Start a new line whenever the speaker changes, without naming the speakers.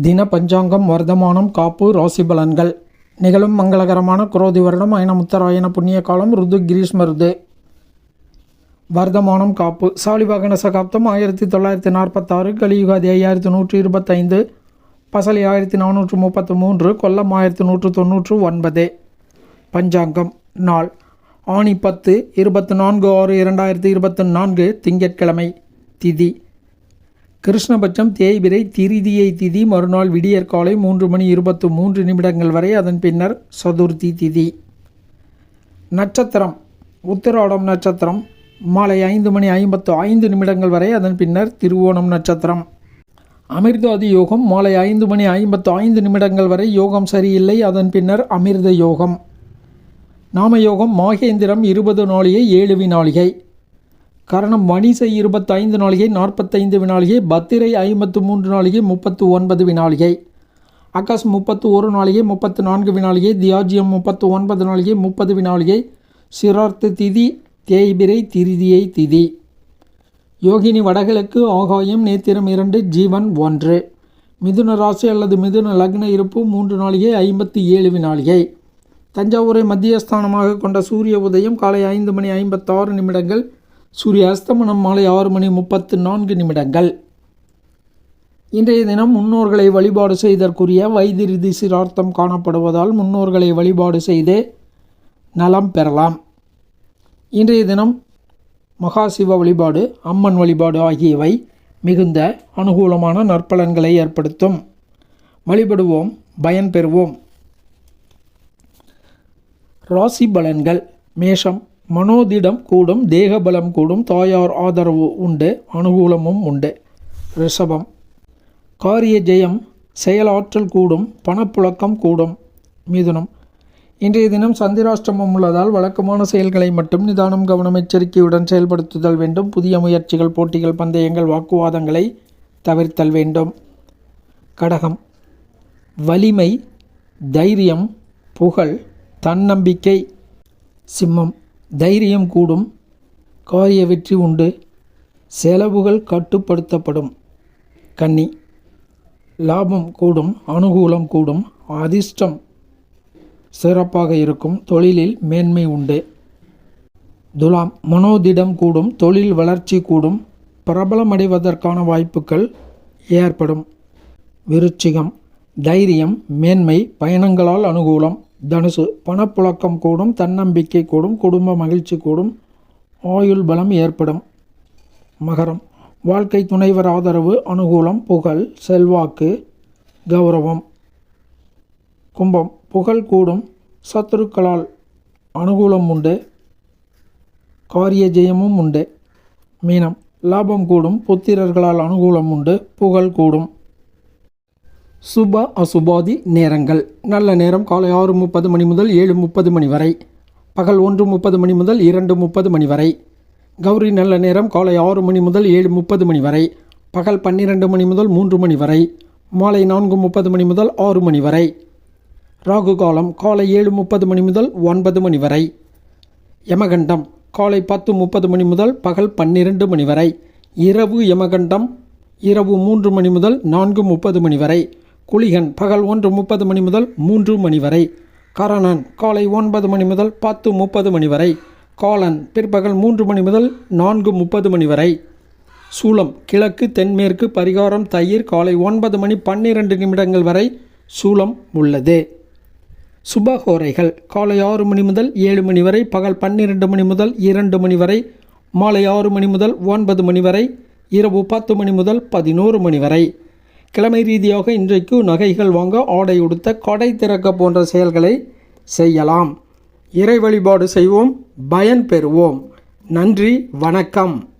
தின பஞ்சாங்கம் வர்த்தமானம் காப்பு ராசி பலன்கள். நிகழும் மங்களகரமான குரோதி வருடம் அயன முத்தராயண புண்ணிய காலம் ருது கிரீஷ்ம ருது. வர்த்தமானம் காப்பு. சாலிவாகன சகாப்தம் ஆயிரத்தி தொள்ளாயிரத்தி நாற்பத்தாறு கலியுகாதி ஐயாயிரத்தி நூற்றி இருபத்தைந்து பசலி ஆயிரத்தி நானூற்று முப்பத்து மூன்று கொல்லம் ஆயிரத்தி நூற்று தொண்ணூற்று ஒன்பது பஞ்சாங்கம் நாள். ஆணி பத்து இருபத்தி நான்கு ஆறு இரண்டாயிரத்தி இருபத்தி நான்கு திங்கட்கிழமை. திதி. கிருஷ்ணபட்சம் தேய்பிரை திரிதியை திதி மறுநாள் விடியற்காலை மூன்று மணி இருபத்து மூன்று நிமிடங்கள் வரை அதன் பின்னர் சதுர்த்தி திதி. நட்சத்திரம். உத்திராடம் நட்சத்திரம். மாலை ஐந்து மணி ஐம்பத்து ஐந்து நிமிடங்கள் வரை அதன் பின்னர் திருவோணம் நட்சத்திரம். அமிர்தாதி யோகம். மாலை ஐந்து மணி ஐம்பத்து ஐந்து நிமிடங்கள் வரை யோகம் சரியில்லை அதன் பின்னர் அமிர்த யோகம். நாமயோகம். மாகேந்திரம் இருபது நாளிகை ஏழு வினாளிகை கரணம் மணிசை இருபத்தைந்து நாளிகை நாற்பத்தைந்து வினாளிகை பத்திரை ஐம்பத்து மூன்று நாளிகை முப்பத்து ஒன்பது வினாளிகை. அகாஸ் முப்பத்து ஒரு நாளிகை முப்பத்து நான்கு வினாளிகை தியாஜியம் முப்பத்து ஒன்பது நாளிகை முப்பது வினாளிகை. சிரார்த்த திதி தேய்பிரை திருதியை திதி. யோகினி வடகிழக்கு ஆகாயம் நேத்திரம் இரண்டு ஜீவன் ஒன்று. மிதுன ராசி அல்லது மிதுன லக்ன இருப்பு மூன்று நாளிகை ஐம்பத்தி ஏழு வினாளிகை. தஞ்சாவூரை மத்தியஸ்தானமாக கொண்ட சூரிய உதயம் காலை ஐந்து மணி ஐம்பத்தாறு நிமிடங்கள் சூரிய அஸ்தமனம் மாலை ஆறு மணி முப்பத்து நான்கு நிமிடங்கள். இன்றைய தினம் முன்னோர்களை வழிபாடு செய்தற்குரிய வைத்திருதி சிரார்த்தம் காணப்படுவதால் முன்னோர்களை வழிபாடு செய்து நலம் பெறலாம். இன்றைய தினம் மகாசிவ வழிபாடு அம்மன் வழிபாடு ஆகியவை மிகுந்த அனுகூலமான நற்பலன்களை ஏற்படுத்தும். வழிபடுவோம் பயன் பெறுவோம் ராசி பலன்கள் மேஷம் மனோதிடம் கூடும் தேகபலம் கூடும் தாயார் ஆதரவு உண்டு அனுகூலமும் உண்டு. ரிஷபம். காரிய ஜெயம் செயலாற்றல் கூடும் பணப்புழக்கம் கூடும். மிதுனம். இன்றைய தினம் சந்திராஷ்டமம் உள்ளதால் வழக்கமான செயல்களை மட்டும் நிதானம் கவனம் எச்சரிக்கையுடன் செயல்படுத்துதல் வேண்டும். புதிய முயற்சிகள் போட்டிகள் பந்தயங்கள் வாக்குவாதங்களை தவிர்த்தல் வேண்டும். கடகம். வலிமை தைரியம் புகழ் தன்னம்பிக்கை சிம்மம். தைரியம் கூடும் காரிய வெற்றி உண்டு செலவுகள் கட்டுப்படுத்தப்படும். கன்னி லாபம் கூடும் அனுகூலம் கூடும் அதிர்ஷ்டம் சிறப்பாக இருக்கும் தொழிலில் மேன்மை உண்டு. துலாம் மனோதிடம் கூடும் தொழில் வளர்ச்சி கூடும் பிரபலமடைவதற்கான வாய்ப்புகள் ஏற்படும். விருச்சிகம் தைரியம் மேன்மை பயணங்களால் அனுகூலம் தனுசு பணப்புழக்கம் கூடும் தன்னம்பிக்கை கூடும் குடும்ப மகிழ்ச்சி கூடும் ஆயுள் பலம் ஏற்படும். மகரம் வாழ்க்கை துணைவர் ஆதரவு அனுகூலம் புகழ் செல்வாக்கு கௌரவம். கும்பம் புகழ் கூடும் சத்துருக்களால் அனுகூலம் உண்டு காரிய ஜெயமும் உண்டு. மீனம் லாபம் கூடும் புத்திரர்களால் அனுகூலம் உண்டு புகழ் கூடும். சுப அசுபாதி நேரங்கள். நல்ல நேரம் காலை ஆறு முப்பது மணி முதல் ஏழு முப்பது மணி வரை. பகல் ஒன்று முப்பது மணி முதல் இரண்டு முப்பது மணி வரை. கௌரி நல்ல நேரம் காலை ஆறு மணி முதல் ஏழு முப்பது மணி வரை. பகல் பன்னிரெண்டு மணி முதல் மூன்று மணி வரை. மாலை நான்கு முப்பது மணி முதல் ஆறு மணி வரை. ராகு காலம் காலை ஏழு முப்பது மணி முதல் ஒன்பது மணி வரை. யமகண்டம் காலை பத்து முப்பது மணி முதல் பகல் பன்னிரண்டு மணி வரை. இரவு யமகண்டம் இரவு மூன்று மணி முதல் நான்கு முப்பது மணி வரை. குளிகன் பகல் ஒன்று முப்பது மணி முதல் மூன்று மணி வரை. கரணன் காலை ஒன்பது மணி முதல் பத்து முப்பது மணி வரை. காலன் பிற்பகல் மூன்று மணி முதல் நான்கு முப்பது மணி வரை. சூலம் கிழக்கு தென்மேற்கு பரிகாரம் தயிர் காலை ஒன்பது மணி பன்னிரண்டு நிமிடங்கள் வரை சூலம் உள்ளது. சுபஹோரைகள் காலை ஆறு மணி முதல் ஏழு மணி வரை பகல் பன்னிரெண்டு மணி முதல் இரண்டு மணி வரை மாலை ஆறு மணி முதல் ஒன்பது மணி வரை இரவு பத்து மணி முதல் பதினோரு மணி வரை. கிழமை ரீதியாக இன்றைக்கு நகைகள் வாங்க ஆடை உடுத்த கடை திறக்க போன்ற செயல்களை செய்யலாம். இறை வழிபாடு செய்வோம் பயன் பெறுவோம். நன்றி வணக்கம்.